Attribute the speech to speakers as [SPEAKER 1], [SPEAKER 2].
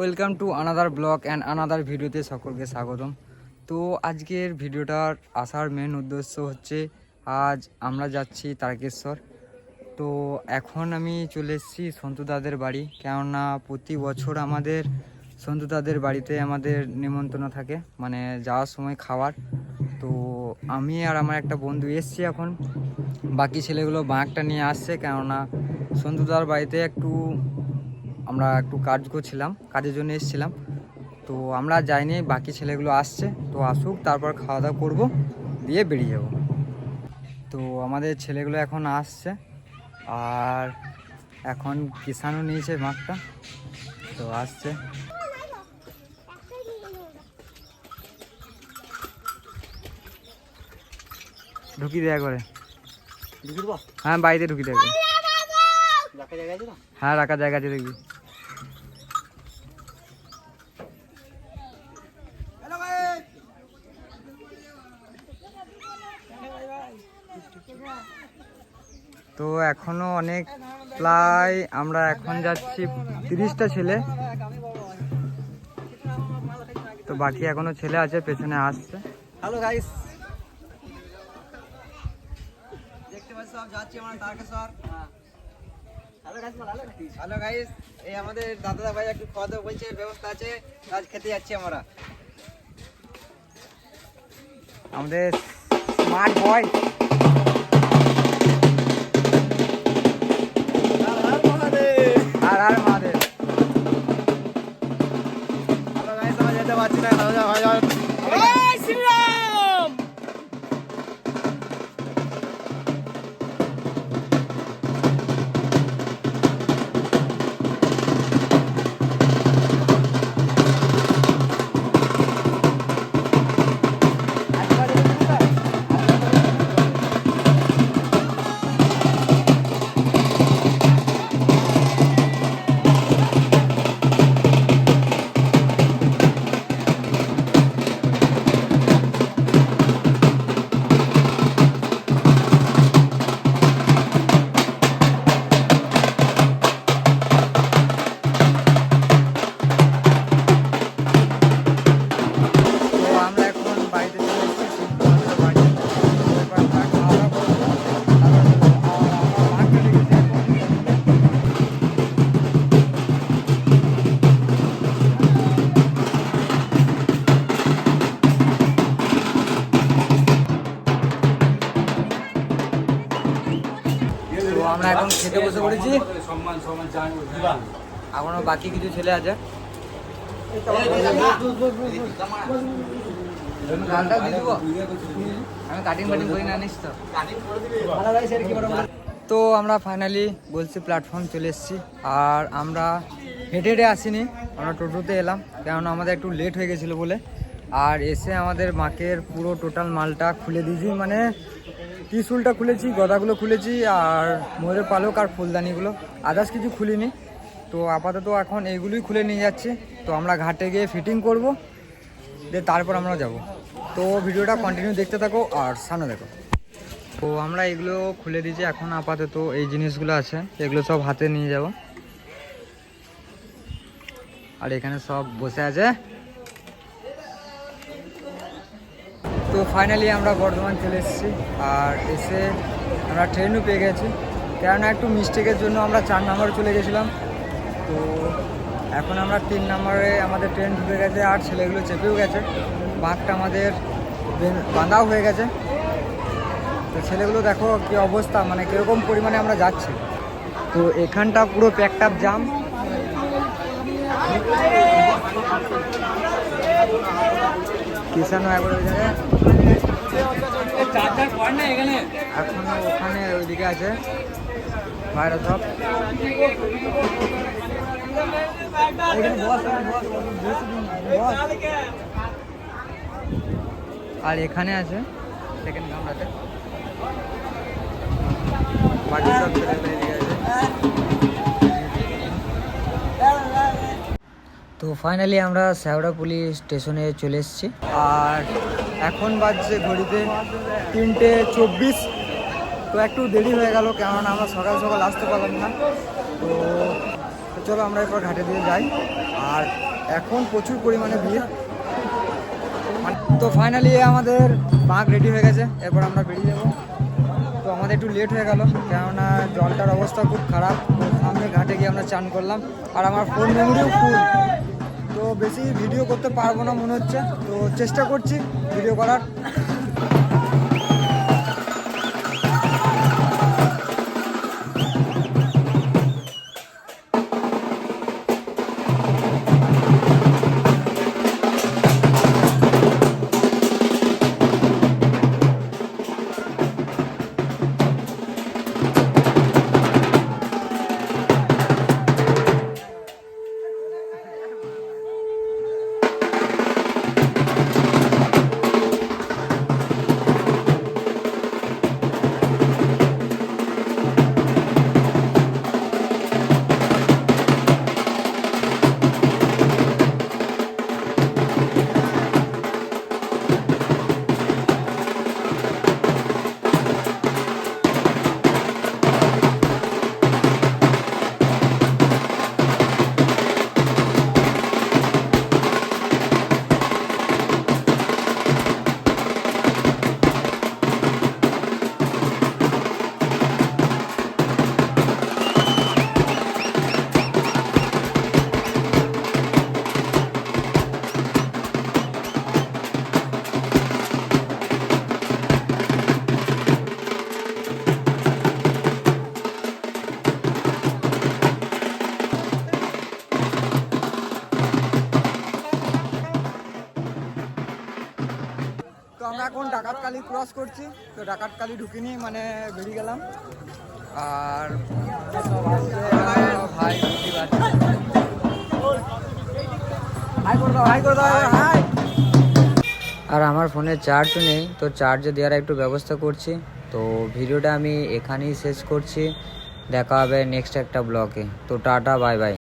[SPEAKER 1] Welcome to another blog and another ভিডিওতে সকলকে স্বাগতম। তো আজকের ভিডিওটার আসার মেন উদ্দেশ্য হচ্ছে আজ আমরা যাচ্ছি তারকেশ্বর। তো এখন আমি চলে এসেছি সন্তুদাদের বাড়ি, কেননা প্রতি বছর আমাদের সন্তুদাদের বাড়িতে আমাদের নিমন্ত্রণ থাকে মানে যাওয়ার সময় খাওয়ার। তো আমি আর আমার একটা বন্ধু এসছি এখন, বাকি ছেলেগুলো বাঁকটা নিয়ে আসছে, কেননা সন্তুদার বাড়িতে একটু আমরা একটু কাজ করছিলাম কাজের জন্য এসেছিলাম। তো আমরা যাইনি বাকি ছেলেগুলো আসছে। তো আসুক তারপর খাওয়া দাওয়া করব দিয়ে বেরিয়ে যাব। তো আমাদের ছেলেগুলো এখন আসছে আর এখন কিষানও নিয়েছে মাঠটা। তো আসছে। ঢুকি দেয়া করে হ্যাঁ বাড়িতে ঢুকি দেয়া করে হ্যাঁ রাখার জায়গা আছে দেখবি। তো এখনও অনেক প্রায় আমরা এখন যাচ্ছি তিরিশটা ছেলে। তো বাকি এখনও ছেলে আছে পেছনে আসছে।
[SPEAKER 2] হ্যালো গাইস দেখতে পাচ্ছ সব যাচ্ছি আমরা Tarakeswar hello guys hello guys এই আমাদের দাদা ভাই একটু খাওয়া দাওয়া বলছে ব্যবস্থা আছে আজ খেতে যাচ্ছি আমরা।
[SPEAKER 1] আমাদের স্মার্ট বয় খেতে বসে পড়েছি। এখনও বাকি কিছু ছেলে আছে। আমি কাটিং না তো। তো আমরা ফাইনালি বলছি প্ল্যাটফর্ম চলে এসেছি। আর আমরা হেঁটে হেঁটে আসিনি, আমরা টোটোতে এলাম। কেননা আমাদের একটু লেট হয়ে গেছিল বলে। আর এসে আমাদের মাকের পুরো টোটাল মালটা খুলে দিয়েছি। মানে ত্রিশুলটা খুলেছি, গদাগুলো খুলেছি, আর ময়ূরের পালক আর ফুলদানিগুলো। আদার্স কিছু খুলিনি। তো আপাতত এখন এইগুলোই খুলে নিয়ে যাচ্ছে। তো আমরা ঘাটে গিয়ে ফিটিং করব, দিয়ে তারপর আমরা যাব। তো ভিডিওটা কন্টিনিউ দেখতে থাকো আর সামনে দেখো। তো আমরা এগুলো খুলে দিয়েছি। এখন আপাতত এই জিনিসগুলো আছে, এগুলো সব হাতে নিয়ে যাব। আর এখানে সব বসে আছে। তো ফাইনালি আমরা বর্ধমান চলে এসেছি। আর এসে আমরা ট্রেনও পেয়ে গেছি। কেননা একটু মিস্টেকের জন্য আমরা চার নম্বরে চলে গেছিলাম। তো এখন আমরা তিন নম্বরে আমাদের ট্রেন ঢুকে গেছে আর ছেলেগুলো চেপেও গেছে। বাঘটা আমাদের বাঁধাও হয়ে গেছে। তো ছেলেগুলো দেখো কি অবস্থা মানে কীরকম পরিমাণে আমরা যাচ্ছি। তো এখানটা পুরো প্যাকড আপ জাম কিষানও একবার ওই জায়গায় এখনও? ওখানে ওইদিকে আছে বাইরে সব। আর এখানে আছে সেকেন্ড কামরাতে বাকি সব ছেলেগুলো তো ফাইনালি আমরা শ্যাওড়া পুলিশ স্টেশনে চলে এসেছি। আর এখন বাজছে ঘড়িতে তিনটে চব্বিশ। তো একটু দেরি হয়ে গেল, কেননা আমরা সকাল সকাল আসতে পারলাম না। তো চলো আমরা এরপর ঘাটে দিয়ে যাই। আর এখন প্রচুর পরিমাণে মানে- তো ফাইনালি আমাদের বাঘ রেডি হয়ে গেছে। এরপর আমরা বেরিয়ে যাব। তো আমাদের একটু লেট হয়ে গেল, কেননা জলটার অবস্থা খুব খারাপ। ঘাটে গিয়ে আমরা চান করলাম। আর আমার ফোন মেমোরিও ফুল তো বেশি ভিডিও করতে পারব না মনে হচ্ছে। তো চেষ্টা করছি ভিডিও করার। এখন ডাকাতকালি ক্রস করছি, তো ডাকাতকালি ঢুকিনি মানে বেরিয়ে গেলাম। আর আর আমার ফোনে চার্জ নেই, তো চার্জ দেওয়ার একটু ব্যবস্থা করছি। তো ভিডিওটা আমি এখানেই শেষ করছি। দেখা হবে নেক্সট একটা ব্লগে তো টাটা বাই বাই